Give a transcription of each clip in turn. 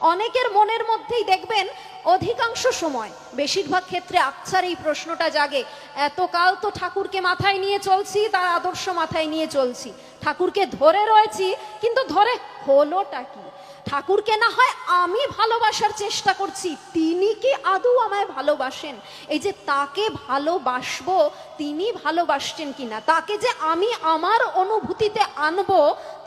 অনেকের মনের মধ্যেই দেখবেন অধিকাংশ সময়, বেশিরভাগ ক্ষেত্রে আচ্ছার এই প্রশ্নটা জাগে, এতকাল তো ঠাকুরকে মাথায় নিয়ে চলছি, তার আদর্শ মাথায় নিয়ে চলছি। ঠাকুরকে ধরে রয়েছি, কিন্তু ধরে হলোটা কি? ঠাকুরকে না হয় আমি ভালোবাসার চেষ্টা করছি, তিনি কি আদৌ আমায় ভালোবাসেন? এই যে তাকে ভালোবাসবো, তিনি ভালোবাসছেন কিনা? তাকে যে আমি আমার অনুভূতিতে আনব,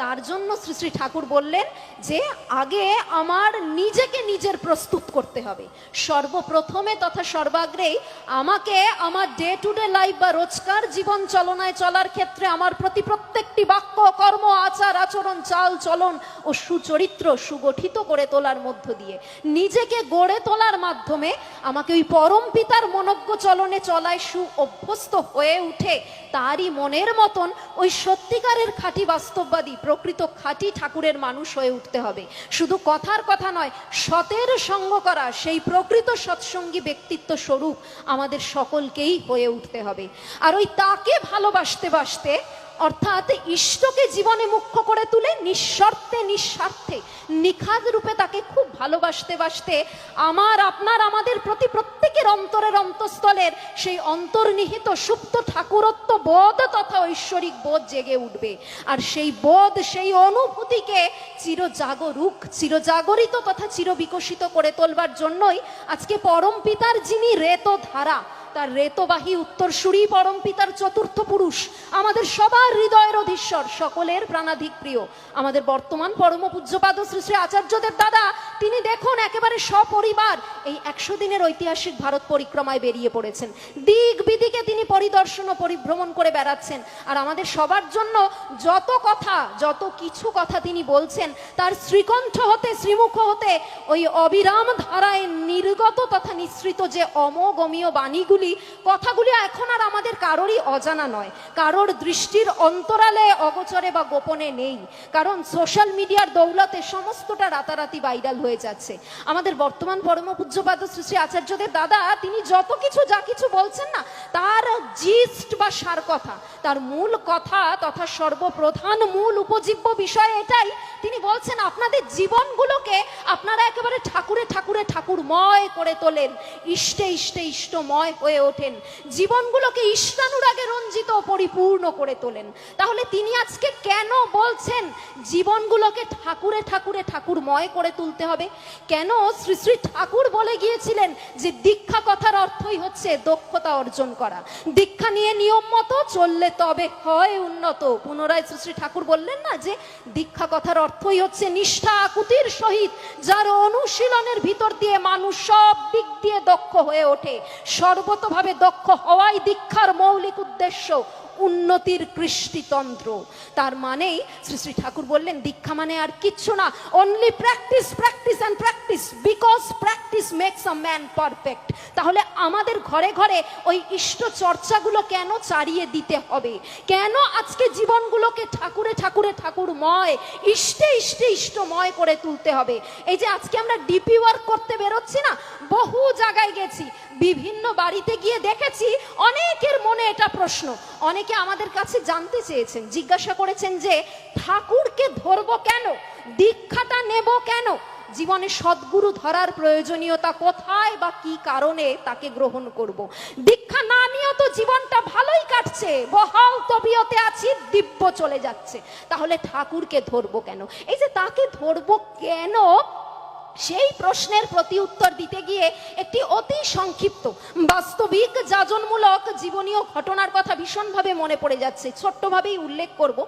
তার জন্য শ্রী শ্রী ঠাকুর বললেন যে, আগে আমার নিজেকে নিজের প্রস্তুত করতে হবে। সর্বপ্রথমে তথা সর্বাগ্রেই আমাকে আমার ডে টু ডে লাইফ বা রোজকার জীবন চলনায় চলার ক্ষেত্রে আমার প্রতি প্রত্যেকটি বাক্য, কর্ম, আচার, আচরণ, চাল, চলন ও সুচরিত্র সুগঠিত করে তোলার মধ্য দিয়ে। নিজেকে গড়ে তোলার মাধ্যমে আমাকে ওই পরম পিতার মনজ্ঞ চলনে চলায় সু অভ্যস্ত হয়ে উঠে তারই মনের মতন ওই সত্যিকারের খাঁটি বাস্তববাদী, প্রকৃত খাঁটি ঠাকুরের মানুষ হয়ে উঠতে হবে। শুধু কথার কথা নয়, সতের সঙ্গ করা, সেই প্রকৃত সৎসঙ্গী ব্যক্তিত্ব স্বরূপ আমাদের সকলকেই হয়ে উঠতে হবে। আর ওই তাকে ভালোবাসতে বাসতে অর্থাৎ ইষ্টকে জীবনে মুখ্য করে তুলে নিঃশর্তে, নিঃস্বার্থে, নিখাদ রূপে তাকে খুব ভালোবাসতে, বাসতে আমার, আপনার, আমাদের প্রতি প্রত্যেকের অন্তরের অন্তঃস্থলের সেই অন্তর্নিহিত সুপ্ত ঠাকুরত্ব বোধ তথা ঐশ্বরিক বোধ জেগে উঠবে। আর সেই বোধ, সেই অনুভূতিকে চিরজাগরুক, চিরজাগরিত তথা চিরবিকশিত করে তোলবার জন্যই আজকে পরম পিতার যিনি রেত ধারা তার রেতবাহী উত্তরসূরি পরম পিতার চতুর্থ পুরুষ, আমাদের সবার হৃদয়ের অধীশ্বর, সকলের প্রাণাধিক প্রিয়। আমাদের বর্তমান পরম পূজ্যপাদ শ্রী শ্রী আচার্যদের দাদা, তিনি দেখুন একেবারে সপরিবার এই একশো দিনের ঐতিহাসিক ভারত পরিক্রমায় বেরিয়ে পড়েছেন। দিক বিদিকে তিনি পরিদর্শন ও পরিভ্রমণ করে বেড়াচ্ছেন। আর আমাদের সবার জন্য যত কথা, যত কিছু কথা তিনি বলছেন, তার শ্রীকণ্ঠ হতে, শ্রীমুখ হতে, ওই অবিরাম ধারায় নির্গত তথা নিঃসৃত যে অমোগমীয় বাণীগুলি কথাগুলি কথাগুলি এখন আর আমাদের কারোরই অজানা নয়। কারোর দৃষ্টির অন্তরালে অগোচরে বা গোপনে নেই। কারণ সোশ্যাল মিডিয়ার দৌলতে সমস্তটা রাতারাতি ভাইরাল হয়ে যাচ্ছে। আমাদের বর্তমান পরম পূজ্যপাদ শ্রী আচার্যদের দাদা, তিনি যত কিছু, যা কিছু বলছেন না, তার জিস্ট বা সার কথা, তার মূল কথা তথা সর্বপ্রধান মূল উপজীব্য বিষয় এটাই। তিনি বলছেন, আপনাদের জীবনগুলোকে আপনারা একেবারে ঠাকুরে ঠাকুরে ঠাকুরময় করে তোলেন। ইষ্টে ইষ্টে ইষ্টময় হয়ে ওঠেন। জীবনগুলোকে ইষ্টানুরাগে রঞ্জিত পরিপূর্ণ করে তোলেন। তাহলে তিনি আজকে কেন বলছেন, জীবনগুলোকে ঠাকুরে ঠাকুরে ঠাকুরময় করে তুলতে হবে? কেন শ্রী শ্রী ঠাকুর বলে গিয়েছিলেন যে দীক্ষা কথার অর্থই হচ্ছে দক্ষতা অর্জন করা? দীক্ষা নিয়ে নিয়ম মতো চললে তবে হয় উন্নত। পুনরায় শ্রী শ্রী ঠাকুর বললেন না যে, দীক্ষা কথার অর্থই হচ্ছে নিষ্ঠা আকুতির সহিত, যার অনুশীলনের ভিতর দিয়ে মানুষ সব দিক দিয়ে দক্ষ হয়ে ওঠে। সর্বতভাবে দক্ষ হওয়াই দীক্ষার মৌলিক উদ্দেশ্য, উন্নতির কৃষ্টিতন্ত্র। তার মানেই শ্রী শ্রী ঠাকুর বললেন, দীক্ষা মানে আর কিচ্ছু না only practice practice and practice because practice makes a man perfect তাহলে আমাদের ঘরে ঘরে ওই ইষ্ট চর্চাগুলো কেন চারিয়ে দিতে হবে? কেন আজকে জীবনগুলোকে ঠাকুরে ঠাকুরে ঠাকুরময়, ইষ্টে ইষ্টে ইষ্টময় করে তুলতে হবে? এই যে আজকে আমরা ডিপি ওয়ার্ক করতে বেরোচ্ছি না বহু জায়গায় গেছি, বিভিন্ন বাড়িতে গিয়ে দেখেছি, অনেকের মনে এটা প্রশ্ন। অনেকে আমাদের কাছে জানতে চেয়েছেন, জিজ্ঞাসা করেছেন যে, ঠাকুরকে ধরবো কেন? দীক্ষাটা নেব কেন? জীবনে সদ্গুরু ধরার প্রয়োজনীয়তা কোথায় বা কি কারণে তাকে গ্রহণ করব। দীক্ষা না নিয়েও তো জীবনটা ভালোই কাটছে। বহাল তবিয়তে আছি, দিব্য চলে যাচ্ছে। তাহলে ঠাকুরকে ধরবো কেন? এই যে তাকে ধরবো কেন সেই প্রশ্নের প্রতি উত্তর দিতে গিয়ে একটি অতি সংক্ষিপ্ত, বাস্তবিক, যাজনমূলক, জীবনীয় ঘটনার কথা ভীষণভাবে মনে পড়ে যাচ্ছে। ছোট্টভাবেই উল্লেখ করব।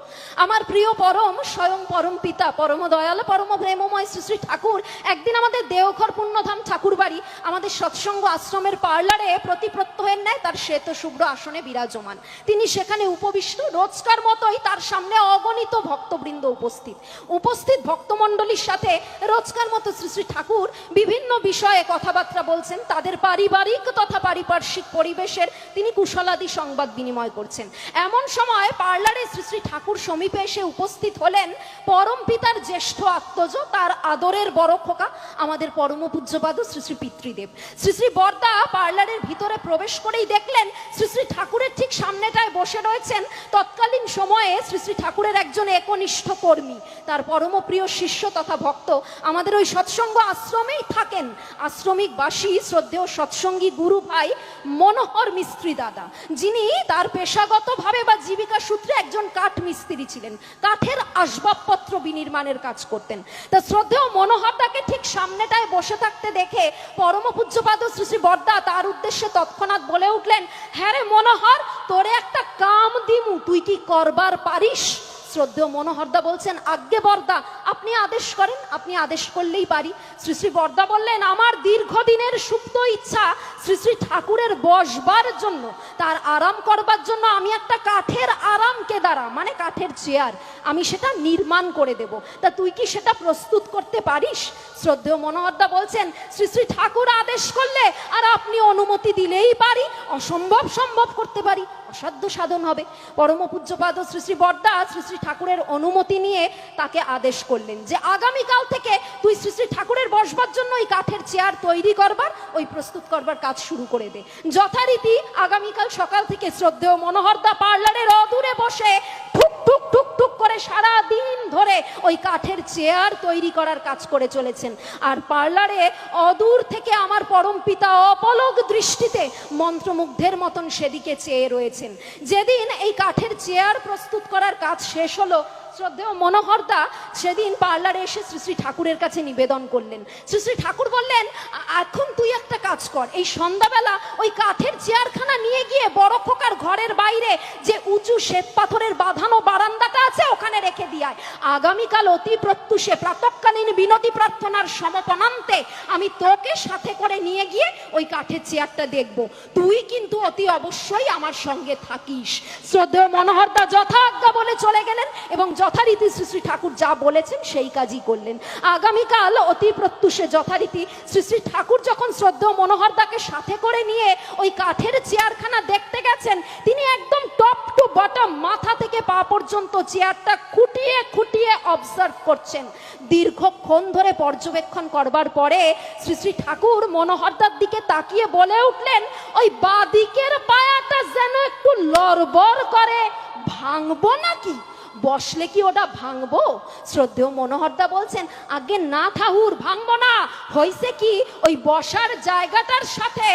আমার প্রিয় পরম, স্বয়ং পরম পিতা, পরম দয়াল, পরম প্রেমময় শ্রী শ্রী ঠাকুর একদিন আমাদের দেওঘর পুণ্যধাম ঠাকুর বাড়ি আমাদের সৎসঙ্গ আশ্রমের পার্লারে প্রতি প্রত্যয়ের ন্যায় তার শ্বেত শুভ্র আসনে বিরাজমান। তিনি সেখানে উপবিষ্ট, রোজকার মতোই তার সামনে অগণিত ভক্তবৃন্দ উপস্থিত। উপস্থিত ভক্তমণ্ডলীর সাথে রোজকার মতো শ্রী শ্রী ঠাকুর বিভিন্ন বিষয়ে কথাবার্তা বলছেন, তাদের পারিবারিক তথা পারিপার্শ্বিক পরিবেশের তিনি কুশলাদি সংবাদ বিনিময় করছেন। এমন সময় পার্লারে শ্রী শ্রী ঠাকুর সমীপে এসে উপস্থিত হলেন পরম পিতার জ্যেষ্ঠ আত্মজ, তার আদরের বড় খোকা, আমাদের পরম পূজ্যপাদ শ্রী শ্রী পিতৃদেব। শ্রী শ্রী বর্দা পার্লারের ভিতরে প্রবেশ করেই দেখলেন শ্রী শ্রী ঠাকুরের ঠিক সামনেটায় বসে রয়েছেন তৎকালীন সময়ে শ্রী শ্রী ঠাকুরের একজন একনিষ্ঠ কর্মী। তার পরম প্রিয় শিষ্য তথা ভক্ত আমাদের ওই সৎসঙ্গ আশ্রমেই থাকেন। আশ্রমিক বাসী শ্রদ্ধেয় সৎসঙ্গী গুরু ভাই, মনোহর মিস্ত্রি দাদা, যিনি তার পেশাগতভাবে বা জীবিকা সূত্রে একজন কাঠ মিস্ত্রি ছিলেন। কাঠের আসবাবপত্র বিনির্মাণের কাজ করতেন। তা শ্রদ্ধেয় মনোহর তাকে ঠিক সামনেটায় বসে থাকতে দেখে পরম পূজ্যপাদ শ্রী শ্রী বর্দা তার উদ্দেশ্যে তৎক্ষণাৎ বলে উঠলেন হ্যাঁ রে মনোহর, তোরে একটা কাম দিমু, তুই কি করবার পারিস? শ্রদ্ধেয় মনোহরদা বলছেন, আজ্ঞে বর্দা, আপনি আদেশ করেন, আপনি আদেশ করলেই পারি। শ্রী শ্রী বর্দা বললেন, আমার দীর্ঘদিনের সুপ্ত ইচ্ছা শ্রী শ্রী ঠাকুরের বসবার জন্য। তার আরাম করবার জন্য আমি একটা কাঠের আরাম কেদারা মানে কাঠের চেয়ার, আমি সেটা নির্মাণ করে দেব। তা তুই কি সেটা প্রস্তুত করতে পারিস? শ্রদ্ধেয় মনোহরদা বলছেন, শ্রী শ্রী ঠাকুর আদেশ করলে আর আপনি অনুমতি দিলেই পারি, অসম্ভব সম্ভব করতে পারি। অসাধ্য সাধন হবে। পরম পূজ্যপাদ শ্রী শ্রী বর্দা শ্রী শ্রী ঠাকুরের অনুমতি নিয়ে তাকে আদেশ করলেন যে, আগামীকাল থেকে তুই শ্রী শ্রী ঠাকুরের বসবার জন্য ওই কাঠের চেয়ার তৈরি করবার, ওই প্রস্তুত করবার কাজ শুরু করে দে। যথারীতি আগামীকাল সকাল থেকে শ্রদ্ধেয় মনোহরদা পার্লারের অদূরে বসে ঠুক ঠুক টুক টুক করে সারা দিন ধরে ওই কাঠের চেয়ার তৈরি করার কাজ করে চলেছেন। আর পার্লারে অদূর থেকে আমার পরম পিতা অপলক দৃষ্টিতে মন্ত্রমুগ্ধের মতন সেদিকে চেয়ে রয়েছেন। যেদিন এই কাঠের চেয়ার প্রস্তুত করার কাজ শেষ হলো শ্রদ্ধেয় মনোহরদা সেদিন পার্লারে এসে শ্রী শ্রী ঠাকুরের কাছে নিবেদন করলেন। শ্রী শ্রী ঠাকুর বললেন এখন তুই একটা কাজ কর। এই সন্ধ্যাবেলা ওই কাঠের চেয়ারখানা নিয়ে গিয়ে বড় খোকার ঘরের বাইরে যে উঁচু শ্বেত পাথরের বাঁধানো বারান্দাটা আছে, ওখানে রেখে দিয়ায় আগামীকাল অতি প্রত্যুষে প্রাতকালীন বিনতি প্রার্থনার সমপনান্তে আমি তোকে সাথে করে নিয়ে গিয়ে ওই কাঠের চেয়ারটা দেখব। তুই কিন্তু অতি অবশ্যই আমার সঙ্গে থাকিস। শ্রদ্ধেয় মনোহরদা যথাজ্ঞা বলে চলে গেলেন এবং যথারীতি শ্রী শ্রী ঠাকুর যা বলেছেন সেই কাজই করলেন। আগামীকাল অতি প্রত্যুষে যথারীতি শ্রী শ্রী ঠাকুর যখন শ্রদ্ধেয় মনোহরদাকে সাথে করে নিয়ে ওই কাঠের চেয়ারখানা দেখতে গেছেন, তিনি একদম টপ টু বটম মাথা থেকে পা পর্যন্ত চেয়ারটা খুঁটিয়ে খুঁটিয়ে অবজার্ভ করছেন। দীর্ঘক্ষণ ধরে পর্যবেক্ষণ করবার পরে শ্রী শ্রী ঠাকুর মনোহরদার দিকে তাকিয়ে বলে উঠলেন, ওই বাদিকের পায়াটা যেন একটু লড়বড় করে, ভাঙবো নাকি? বসলে কি ওটা ভাঙবো? শ্রদ্ধেয় মনোহরদা বলছেন, আগে না ঠাকুর ভাঙবো না। হয়েছে কি, ওই বসার জায়গাটার সাথে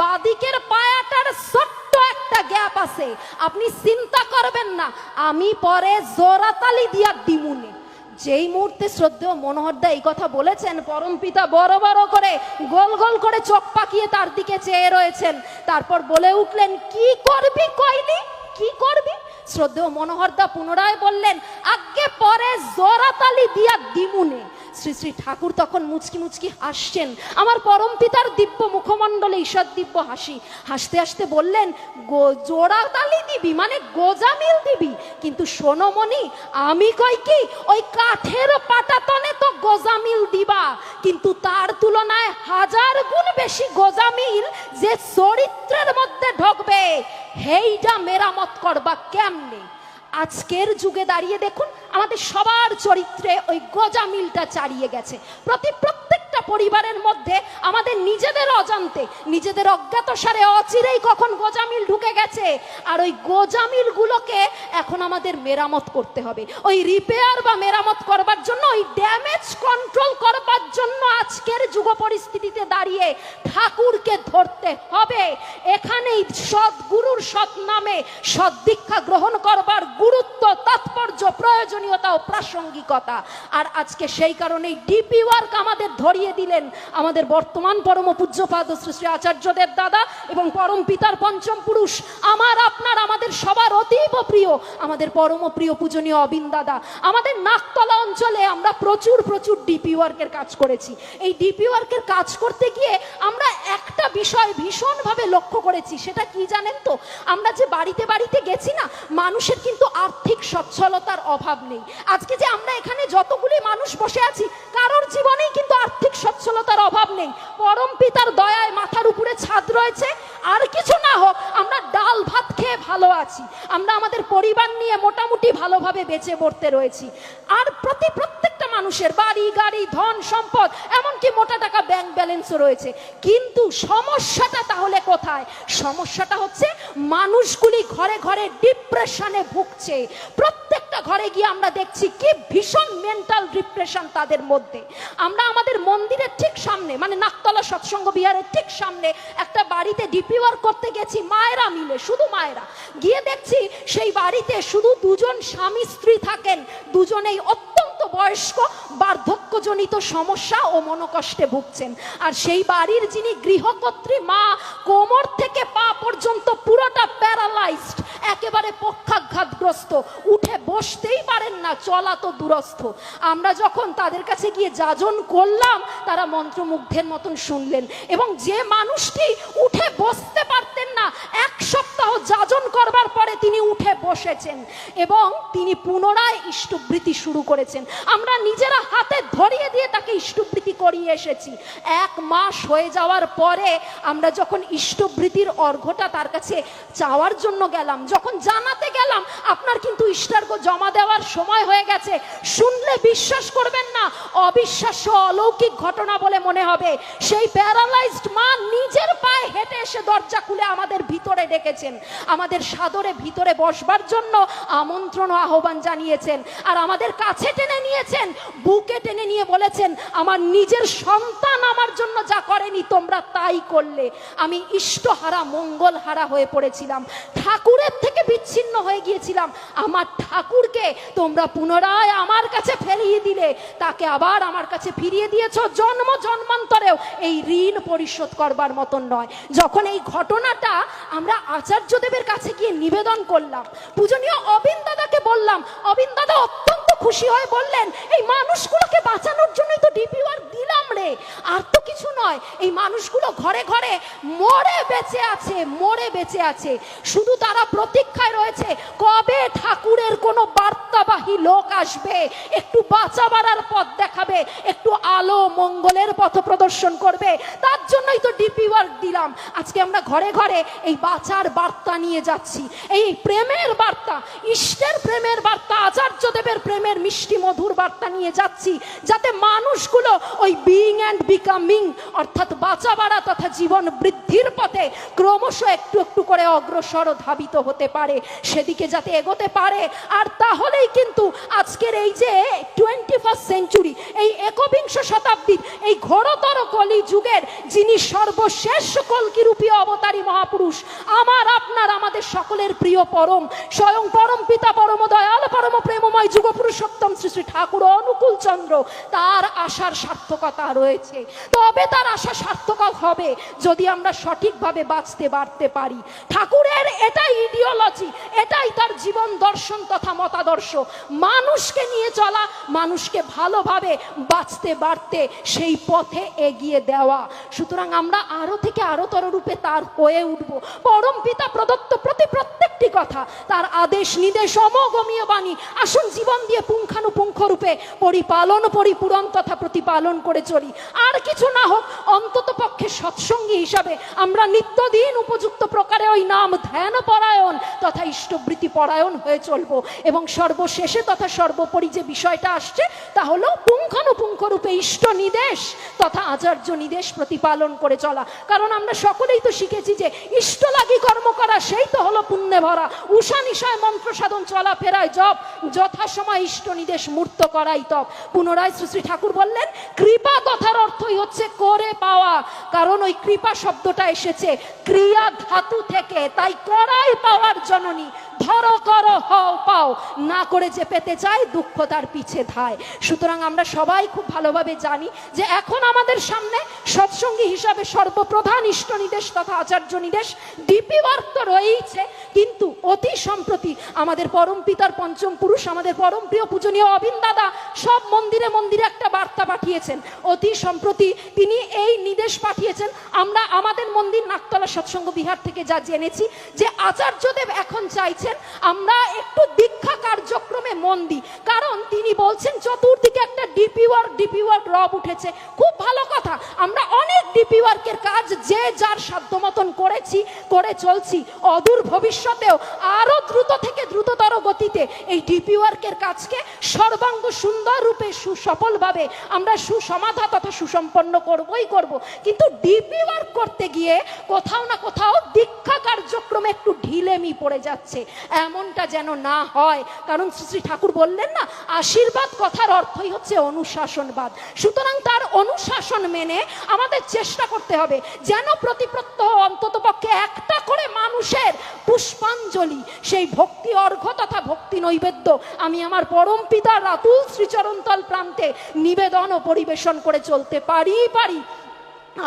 বাদিকের পায়াটার ছোট্ট একটা গ্যাপ আছে। আপনি চিন্তা করবেন না, আমি পরে জোরাতালি দিয়া দিমুনে। যেই মুহূর্তে শ্রদ্ধেয় মনোহরদা এই কথা বলেছেন, পরম পিতা বড় বড় করে গোল গোল করে চোখ পাকিয়ে তার দিকে চেয়ে রয়েছেন। তারপর বলে উঠলেন, কি করবি কইলি? কি করবি? শ্রদ্ধেয় মনোহরদা পুনরায় বললেন, আগে পরে জোরাতালি দিয়া দিমুনে শ্রী শ্রী ঠাকুর তখন মুচকি মুচকি হাসছেন। আমার পরম পিতার দিব্য মুখমণ্ডলে ঈশ্বর দিব্য হাসি। হাসতে হাসতে বললেন, গো জোড়া তালি দিবি মানে গোজামিল দিবি। কিন্তু সোনমণি আমি কই কি, ওই কাঠের পাটাতনে তো গোজামিল দিবা। কিন্তু হেইটা মেরামত করবা কেমনে? আজকের যুগে দাঁড়িয়ে দেখুন, আমাদের সবার চরিত্রে ওই গজামিলটা চারিয়ে গেছে। প্রতি পরিবারের মধ্যে আমাদের নিজেদের অজান্তে, নিজেদের অজ্ঞাত সারে অচিরেই কখন গোজামিল ঢুকে গেছে, আর ওই গোজামিল গুলোকে এখন আমাদের মেরামত করতে হবে। ওই রিপেয়ার বা মেরামত করবার জন্য, ওই ড্যামেজ কন্ট্রোল করবার জন্য আজকের যুগ পরিস্থিতিতে দাঁড়িয়ে ঠাকুরকে ধরতে হবে। এখানেই সদ্গুরুর সৎ নামে সদ্দীক্ষা গ্রহণ করবার গুরুত্ব, তাৎপর্য, প্রয়োজনীয়তা ও প্রাসঙ্গিকতা। আর আজকে সেই কারণেই ডিপি ওয়ার্ক আমাদের ধরিয়ে দিলেন আমাদের বর্তমান পরম পূজ্যপাদ শ্রী শ্রী দাদা এবং পরম পিতার পঞ্চম পুরুষ। আমার, আপনার, আমাদের সবার অতীব প্রিয়, আমাদের পরম প্রিয় পূজনীয় অবিন দাদা। আমাদের নাকতলা অঞ্চলে আমরা প্রচুর প্রচুর ডিপি ওয়ার্কের কাজ করেছি। এই ডিপি ওয়ার্কের কাজ করতে গিয়ে আমরা একটা বিষয় ভীষণভাবে লক্ষ্য করেছি, সেটা কি জানেন তো? আমরা যে বাড়িতে বাড়িতে গেছি না, মানুষের কিন্তু আর্থিক সচ্ছলতার অভাব নেই। আজকে যে আমরা এখানে যতগুলি মানুষ বসে আছি, কারোর জীবনেই সচ্ছলতার অভাব নেই। পরম পিতার দয়ায় মাথার উপরে ছাদ রয়েছে। আর কিছু না হোক, আমরা ডাল ভাত খেয়ে ভালো আছি। আমরা আমাদের পরিবার নিয়ে মোটামুটি ভালোভাবে বেঁচে পড়তে রয়েছি। আর প্রতি প্রত্যেকটা মানুষের বাড়ি, গাড়ি, ধন, সম্পদ, এমনকি মোটা টাকা ব্যাংক ব্যালেন্সও রয়েছে। কিন্তু সমস্যাটা তাহলে কোথায়? সমস্যাটা হচ্ছে মানুষগুলি ঘরে ঘরে ডিপ্রেশনে ভুগছে। প্রত্যেকটা ঘরে গিয়ে আমরা দেখছি কি ভীষণ মেন্টাল ডিপ্রেশন তাদের মধ্যে। আমরা আমাদের মন্দিরের ঠিক সামনে মানে নাকতলা সৎসঙ্গ বিহারের ঠিক সামনে একটা বাড়িতে ডিপি ওয়ার্ক করতে গেছি, মায়েরা মিলে, শুধু মায়েরা। গিয়ে দেখছি সেই বাড়িতে শুধু দুজন স্বামী স্ত্রী থাকেন, দুজনেই অত্যন্ত বয়স্ক বার্ধক্যজনিত সমস্যা ও মনোকষ্টে ভুগছেন। আর সেই বাড়ির যিনি গৃহকর্ত্রী, মা কোমর থেকে পা পর্যন্ত পুরোটা প্যারালাইজড, একেবারে পক্ষাঘাতগ্রস্ত। উঠে বসতেই পারেন না, চলা তো দূরস্থ। আমরা যখন তাদের কাছে গিয়ে যাজন করলাম, তারা মন্ত্রমুগ্ধের মতন শুনলেন। এবং যে মানুষটি উঠে বসতে পারতেন না, এক সপ্তাহ যাজন করবার পরে তিনি উঠে বসেছেন। এবং তিনি পুনরায় ইষ্টবৃত্তি শুরু করেছেন। আমরা নিজেরা হাতে দিয়ে তাকে করিয়ে এসেছি। এক মাস হয়ে যাওয়ার পরে আমরা যখন ইষ্টবৃত্তির অর্ঘটা তার কাছে চাওয়ার জন্য গেলাম, যখন জানাতে গেলাম, আপনার কিন্তু ইষ্টার্ঘ জমা দেওয়ার সময় হয়ে গেছে। শুনলে বিশ্বাস করবেন না, অবিশ্বাস্য অলৌকিক ঘটনা বলে মনে হবে। সেই প্যারালাইজড মা নিজের পায়ে হেঁটে এসে দরজা খুলে আমাদের ভিতরে ডেকেছেন। আমাদের সাদরে ভিতরে বসবার জন্য আমন্ত্রণ আহ্বান জানিয়েছেন। আর আমাদের কাছে টেনে নিয়েছেন, বুকে টেনে নিয়ে বলেছেন আমার নিজের সন্তান আমার জন্য যা করেনি, তোমরা তাই করলে। আমি ইষ্টহারা, মঙ্গলহারা হয়ে পড়েছিলাম। ঠাকুরের থেকে বিচ্ছিন্ন হয়ে গিয়েছিলাম। আমার ঠাকুরকে তোমরা পুনরায় আমার কাছে ফিরিয়ে দিলে। তাকে আবার আমার কাছে ফিরিয়ে দিয়েছ। জন্ম জন্মান্তরেও এই ঋণ পরিশোধ করবার মতন নয়। যখন এই ঘটনাটা আমরা আচার্যদেবের কাছে গিয়ে নিবেদন করলাম, পূজনীয় অবিন দাদাকে বললাম, অবিন দাদা, অত্যন্ত খুশি হয়ে বললেন, এই মানুষগুলোকে বাঁচানোর জন্যই তো ডিপি ওয়ার্ক দিলাম রে। আর তো কিছু নয়, এই মানুষগুলো ঘরে ঘরে মরে বেঁচে আছে, মরে বেঁচে আছে। শুধু তারা প্রতীক্ষায় রয়েছে, কবে ঠাকুরের কোনো বার্তাবাহী লোক আসবে? একটু বাঁচা বাড়ার পথ দেখাবে, একটু আলো মঙ্গলের পথ প্রদর্শন করবে। তার জন্যই তো ডিপি ওয়ার্ক দিলাম। আজকে আমরা ঘরে ঘরে এই বাঁচার বার্তা নিয়ে যাচ্ছি। এই প্রেমের বার্তা, ইষ্টের প্রেমের বার্তা, আচার্যদেবের প্রেমের মিষ্টি মধুর বার্তা নিয়ে যাচ্ছি। যাতে মানুষগুলো ওই বিইং অ্যান্ড বিকামিং অর্থাৎ বাঁচা বাড়া তথা জীবন বৃদ্ধির পথে ক্রমশ একটু একটু করে অগ্রসর ধাবিত হতে পারে, সেদিকে যাতে এগোতে পারে। আর তাহলেই কিন্তু আজকের এই যে টোয়েন্টি ফার্স্ট সেঞ্চুরি এই একবিংশ শতাব্দীর এই ঘোরতর কলি যুগের যিনি সর্বশেষ কলকিরূপী অবতারী মহাপুরুষ, আমার, আপনার, আমাদের সকলের প্রিয় পরম, স্বয়ং পরম পিতা, পরম দয়াল, পরম প্রেমময় যুগ পুরুষোত্তম শ্রী শ্রী ঠাকুর অনুকূল চন্দ্র, তার আশার সার্থকতা রয়েছে। তবে তার আশা সার্থক হবে যদি আমরা সঠিকভাবে বাঁচতে, বাড়তে পারি। ঠাকুরের এটাই ইডিওলজি এটাই তার জীবন দর্শন তথা মতাদর্শ। মানুষকে নিয়ে চলা, মানুষকে ভালোভাবে বাঁচতে, বাড়তে সেই পথে এগিয়ে দেওয়া। সুতরাং আমরা আরও থেকে আরও তর রূপে তার হয়ে উঠব। পরম পিতা প্রদত্ত প্রতি প্রত্যেকটি কথা, তার আদেশ নির্দেশ অমগমীয় বাণী, আসুন জীবন দিয়ে পুঙ্খানুপুঙ্খ রূপে পরিপালন, পরিপূরণ তথা প্রতিপালন করে চলি। আর কিছু না হোক, অন্তত পক্ষে সৎসঙ্গী হিসাবে আমরা নিত্যদিন উপযুক্ত প্রকারে ওই নাম ধ্যান পরায়ণ তথা ইষ্টবৃত্তি পরায়ণ হয়ে চলবো। এবং সর্বশেষে তথা সর্বোপরি যে বিষয়টা আসছে, তা হলো পুঙ্খানুপুঙ্খ রূপে ইষ্ট নিদেশ তথা আচার্য নিদেশ প্রতিপালন করে চলা। কারণ আমরা সকলেই তো শিখেছি যে ইষ্ট লাগি কর্ম করা, সেই তো হলো পুণ্যে ভরা। উষা নিশায় মন্ত্র সাধন চলাফেরায় জপ যথাসময় ইষ্ট নিদেশ মূর্ত করাই তপ। পুনরায় শ্রী ঠাকুর বললেন, কৃপা কথার অর্থই হচ্ছে করে পাওয়া। কারণ ওই কৃপা শব্দটা এসেছে, ক্রিয়া ধাতু থেকে। তাই করাই পাওয়ার জননী। ধরো, করো, হও, পাও। না করে যে পেতে চায়, দুঃখ তার পিছে ধায়। সুতরাং আমরা সবাই খুব ভালোভাবে জানি যে এখন আমাদের সামনে সৎসঙ্গী হিসাবে সর্বপ্রধান ইষ্ট নিদেশ তথা আচার্য নিদেশ ডিপি তো রয়েইছে। কিন্তু অতি সম্প্রতি আমাদের পরম পিতার পঞ্চম পুরুষ আমাদের পরম প্রিয় পূজনীয় অবিন দাদা সব মন্দিরে মন্দিরে একটা বার্তা পাঠিয়েছেন। অতি সম্প্রতি তিনি এই নির্দেশ পাঠিয়েছেন, আমরা আমাদের মন্দির নাকতলা সৎসঙ্গ বিহার থেকে যা জেনেছি যে আচার্যদেব এখন চাইছেন আমরা একটু দীক্ষা কার্যক্রমে মন দিই। কারণ তিনি বলছেন, চতুর্দিকে একটা ডিপি ওয়ার্ক ডিপি ওয়ার্ক রব উঠেছে। খুব ভালো কথা। ডিপি ওয়ার্কের কাজ যে যার সাধ্য মতন করেছি, করে চলছি। অদূর ভবিষ্যতেও আরও দ্রুত থেকে দ্রুততর গতিতে এই ডিপি ওয়ার্কের কাজকে সর্বাঙ্গ সুন্দর রূপে সুসফলভাবে আমরা সুসমাধা তথা সুসম্পন্ন করবই করব। কিন্তু ডিপি ওয়ার্ক করতে গিয়ে কোথাও না কোথাও দীক্ষা কার্যক্রমে একটু ঢিলেমি পড়ে যাচ্ছে। এমনটা যেন না হয়। কারণ শ্রী ঠাকুর বললেন না, আশীর্বাদ কথার অর্থই হচ্ছে অনুশাসনবাদ। সুতরাং তার অনুশাসন মেনে আমাদের চেষ্টা করতে হবে। যেন প্রতিপ্রত্যহ অন্তত পক্ষে একটা করে মানুষের পুষ্পাঞ্জলি, সেই ভক্তি অর্ঘ তথা ভক্তি নৈবেদ্য আমি আমার পরম পিতার রাতুল শ্রীচরণতল প্রান্তে নিবেদন ও পরিবেশন করে চলতে পারি পারি।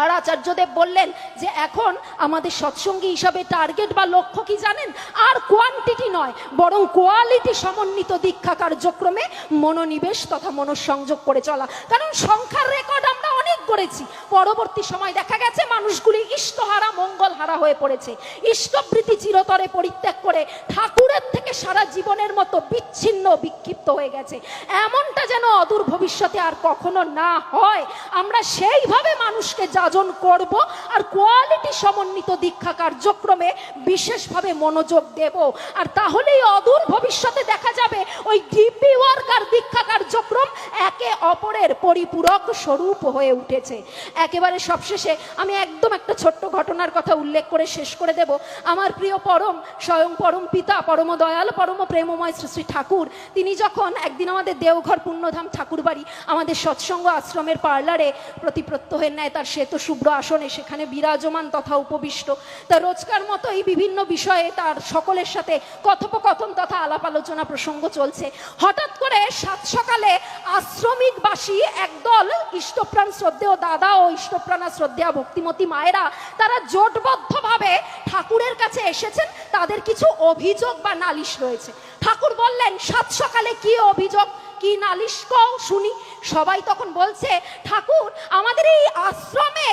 আর আচার্যদেব বললেন যে এখন আমাদের সৎসঙ্গী হিসাবে টার্গেট বা লক্ষ্য কি জানেন? আর কোয়ান্টিটি নয়, বরং কোয়ালিটি সমন্বিত দীক্ষা কার্যক্রমে মনোনিবেশ তথা মনোসংযোগ করে চলা। কারণ সংখ্যার রেকর্ড আমরা অনেক করেছি পরবর্তী সময় দেখা গেছে মানুষগুলি ইষ্টহারা, মঙ্গলহারা হয়ে পড়েছে। ইষ্টবৃত্তি চিরতরে পরিত্যাগ করে ঠাকুরের থেকে সারা জীবনের মতো বিচ্ছিন্ন বিক্ষিপ্ত হয়ে গেছে। এমনটা যেন অদূর ভবিষ্যতে আর কখনো না হয়। আমরা সেইভাবে মানুষকে যাজন করব আর কোয়ালিটি সমন্বিত দীক্ষা কার্যক্রমে বিশেষভাবে মনোযোগ দেব। আর তাহলেই অদূর ভবিষ্যতে দেখা যাবে ওই ডিপি ওয়ার্কার দীক্ষা কার্যক্রম একে অপরের পরিপূরক স্বরূপ হয়ে উঠেছে। একেবারে সবশেষে আমি একদম একটা ছোট্ট ঘটনার কথা উল্লেখ করে শেষ করে দেব। আমার প্রিয় পরম, স্বয়ং পরম পিতা, পরম দয়াল, পরম প্রেমময় শ্রী শ্রী ঠাকুর, তিনি যখন একদিন আমাদের দেওঘর পুণ্যধাম ঠাকুর বাড়ি আমাদের সৎসঙ্গ আশ্রমের পার্লারে প্রতি প্রত্যহের ন্যায় তার শ্বেত শুভ্র আসনে সেখানে বিরাজমান তথা উপবিষ্ট। তা রোজকার মতো এই বিভিন্ন বিষয়ে তার সকলের সাথে কথোপকথন তথা আলাপ আলোচনা প্রসঙ্গ চলছে। হঠাৎ করে সাত সকালে আশ্রমিকবাসী একদল ইষ্টপ্রাণ শ্রদ্ধেয় দাদা ও ইষ্টপ্রাণা শ্রদ্ধেয়া ভক্তিমতী মায়েরা তারা জোটবদ্ধভাবে ঠাকুরের কাছে এসেছেন। তাদের কিছু অভিযোগ বা নালিশ রয়েছে। ঠাকুর বললেন, সাত সকালে কি অভিযোগ? কি নালিশ কও শুনি। সবাই তখন বলছে, ঠাকুর, আমাদের এই আশ্রমে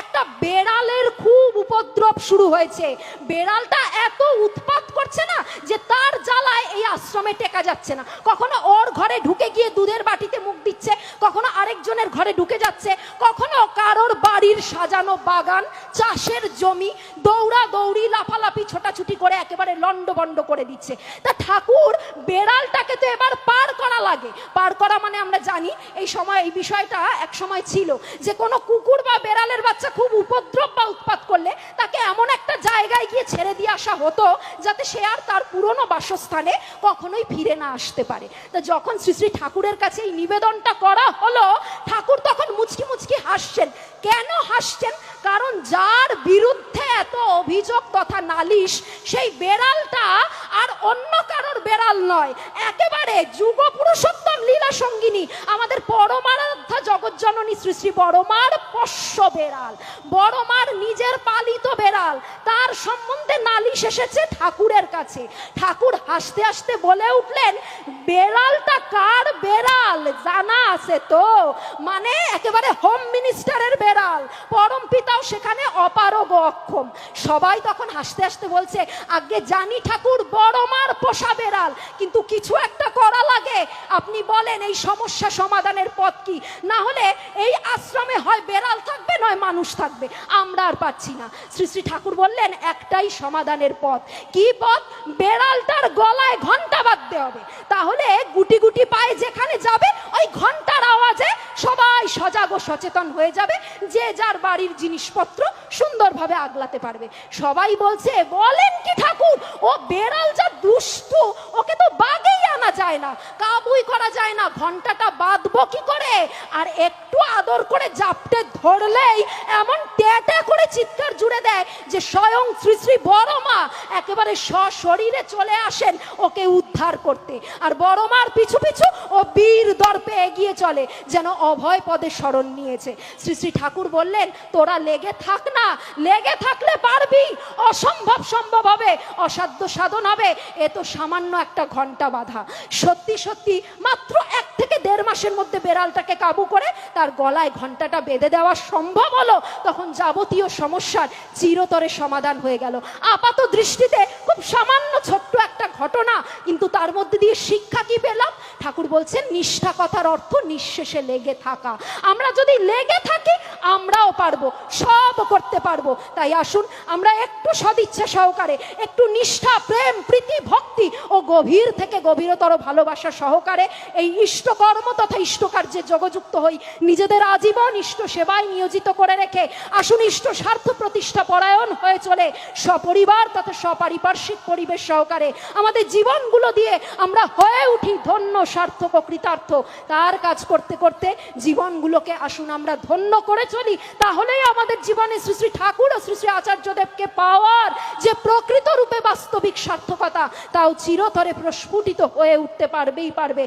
একটা বেড়ালের খুব উপদ্রব শুরু হয়েছে। বেড়ালটা এত উৎপাত করছে না যে তার জ্বালায় এই আশ্রমে টেকা যাচ্ছে না। কখনো ওর ঘরে ঢুকে গিয়ে দুধের বাটিতে মুখ দিচ্ছে, কখনো আরেকজনের ঘরে ঢুকে যাচ্ছে, কখনো কারোর বাড়ির সাজানো বাগান, চাষের জমি দৌড়া দৌড়ি লাফালাফি, ছোটাছুটি করে একেবারে লন্ডবন্ড করে দিচ্ছে। তা ঠাকুর, বেড়ালটাকে তো এবার পার করা লাগে। পার করা মানে আমরা জানি এই সময়, এই বিষয়টা এক সময় ছিল যে কোনো কুকুর বা বেড়ালের বাচ্চা খুব উপদ্রব বা উৎপাত করলে তাকে এমন একটা জায়গায় গিয়ে ছেড়ে দিয়ে আসা হতো যাতে সে আর তার পুরনো বাসস্থানে কখনোই ফিরে না আসতে পারে। তা যখন শ্রী শ্রী ঠাকুরের কাছে এই নিবেদনটা করা হলো, ঠাকুর তখন মুচকি মুচকি হাসছেন। কেন হাসছেন? কারণ যার বিরুদ্ধে এত অভিযোগ তথা নালিশ, সেই বেড়ালটা আর অন্য কারোর বেড়াল নয়। একেবারে যুগ পুরুষোত্তম লীলা সঙ্গিনী, আমাদের পরমারাধ্যা জগৎজননী শ্রী শ্রী বড়মার পোষ্য বেড়াল, বড়মার নিজের পালিত বেড়াল। তার সম্বন্ধে নালিশ এসেছে ঠাকুরের কাছে। ঠাকুর হাসতে হাসতে বলে উঠলেন, বেড়ালটা কার বেড়াল? জানা আছে তো। মানে একেবারে হোম মিনিস্টারের বেড়াল। পরম পিতাও সেখানে অপারগ অক্ষম। সবাই তখন হাসতে হাসতে বলছে, আগে জানি ঠাকুর বড় মার পোষা বেড়াল, কিন্তু কিছু একটা করা লাগে। আপনি বলেন, এই সমস্যা সমাধানের পথ কি? না হলে এই আশ্রমে হয় বেড়াল থাকবে, নয় মানুষ থাকবে। আমরা আর পাচ্ছি না। শ্রী শ্রী ঠাকুর বললেন, একটাই সমাধানের পথ। কি পথ? বেড়ালটার গলায় ঘণ্টা বাঁধতে হবে। তাহলে গুটি গুটি পায়ে যেখানে যাবে, ওই ঘণ্টার আওয়াজে সবাই সজাগ ও সচেতন হয়ে যাবে। যে যার বাড়ির জিনিসপত্র সুন্দরভাবে আগলাতে পারবে। সবাই বলছে, বলেন কি ঠাকুর? ও বেড়াল যা দুষ্টু, ওকে তো বাগেই আনা যায় না, কাবুই করা যায় না, ঘন্টাটা বাঁধবো কি করে? আর একটু আদর করে জাপটে ধরলেই এমন ট্যাটা করে চিৎকার জুড়ে দেয় যে স্বয়ং শ্রী শ্রী বড় মা একেবারে সশরীরে চলে আসেন ওকে উদ্ধার করতে। আর বড় মার পিছু পিছু ও বীর দর্পে এগিয়ে চলে, যেন অভয় পদে স্মরণ নিয়েছে। শ্রী শ্রী ঠাকুর বললেন, তোরা লেগে থাক না, লেগে থাকলে পারবি, অসম্ভব সম্ভব হবে, অসাধ্য সাধন হবে। এ তো সামান্য একটা ঘণ্টা বাধা। সত্যি সত্যি, মাত্র এক থেকে দেড় মাসের মধ্যে বেড়ালটাকে কাবু করে তার গলায় ঘন্টাটা বেঁধে দেওয়া সম্ভব হলো, তখন যাবতীয় সমস্যার চিরতরে সমাধান হয়ে গেল। আপাত দৃষ্টিতে খুব সামান্য ছোট্ট একটা ঘটনা, কিন্তু তার মধ্যে দিয়ে শিক্ষা কি পেলাম? ঠাকুর বলছেন নিষ্ঠা কথার অর্থ নিঃশেষে লেগে থাকা। আমরা যদি লেগে থাকি, আমরাও পারব, সব করতে পারব। তাই আসুন, আমরা একটু সদিচ্ছা সহকারে, একটু নিষ্ঠা, প্রেম, প্রীতি, ভক্তি ও গভীর থেকে গভীরতর ভালোবাসা সহকারে এই ইষ্টকর্ম তথা ইষ্টকার্যে যোগযুক্ত হই, নিজেদের আজীবন ইষ্ট সেবায় নিয়োজিত করে রেখে, আসুন ইষ্ট স্বার্থ প্রতিষ্ঠা পরায়ণ হয়ে চলে, সপরিবার তথা সপারিপার্শ্বিক পরিবেশ সহকারে, আমাদের জীবনগুলো দিয়ে আমরা হয়ে উঠি ধন্য, সার্থক কৃতার্থ। তার কাজ করতে করতে জীবনগুলোকে আসুন আমরা ধন্য করে চলি, তাহলেই আমাদের জীবনে শ্রী শ্রী ঠাকুর ও শ্রী শ্রী আচার্যদেবকে পাওয়ার যে প্রকৃত রূপে বাস্তবিক সার্থকতা, তাও চিরতরে প্রস্ফুটিত হয়ে উঠতে পারবেই পারবে।